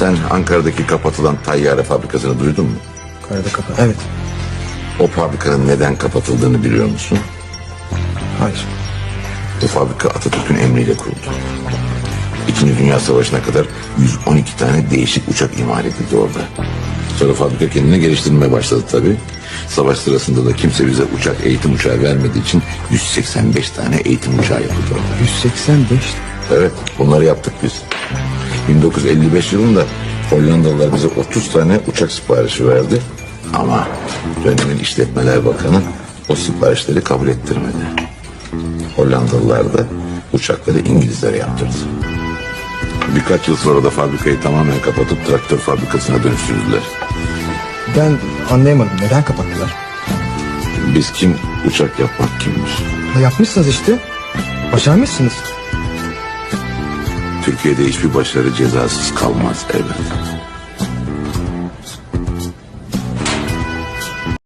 Sen Ankara'daki kapatılan tayyare fabrikasını duydun mu? Karada kafa. Evet. O fabrikanın neden kapatıldığını biliyor musun? Hayır. Bu fabrika Atatürk'ün emriyle kuruldu. İkinci Dünya Savaşı'na kadar 112 tane değişik uçak imal edildi orada. Sonra fabrika kendini geliştirmeye başladı tabii. Savaş sırasında da kimse bize uçak eğitim uçağı vermediği için 185 tane eğitim uçağı yapıldı orada. 185. Evet bunları yaptık biz. 1955 yılında Hollandalılar bize 30 tane uçak siparişi verdi. Ama dönemin işletmeler bakanı o siparişleri kabul ettirmedi. Hollandalılar da uçakları İngilizlere yaptırdı. Birkaç yıl sonra da fabrikayı tamamen kapatıp traktör fabrikasına dönüştürdüler. Ben anlayamadım. Neden kapattılar? Biz kim, uçak yapmak kimmiş? Ha, yapmışsınız işte. Başarmışsınız. Türkiye'de hiçbir başarı cezasız kalmaz elbet.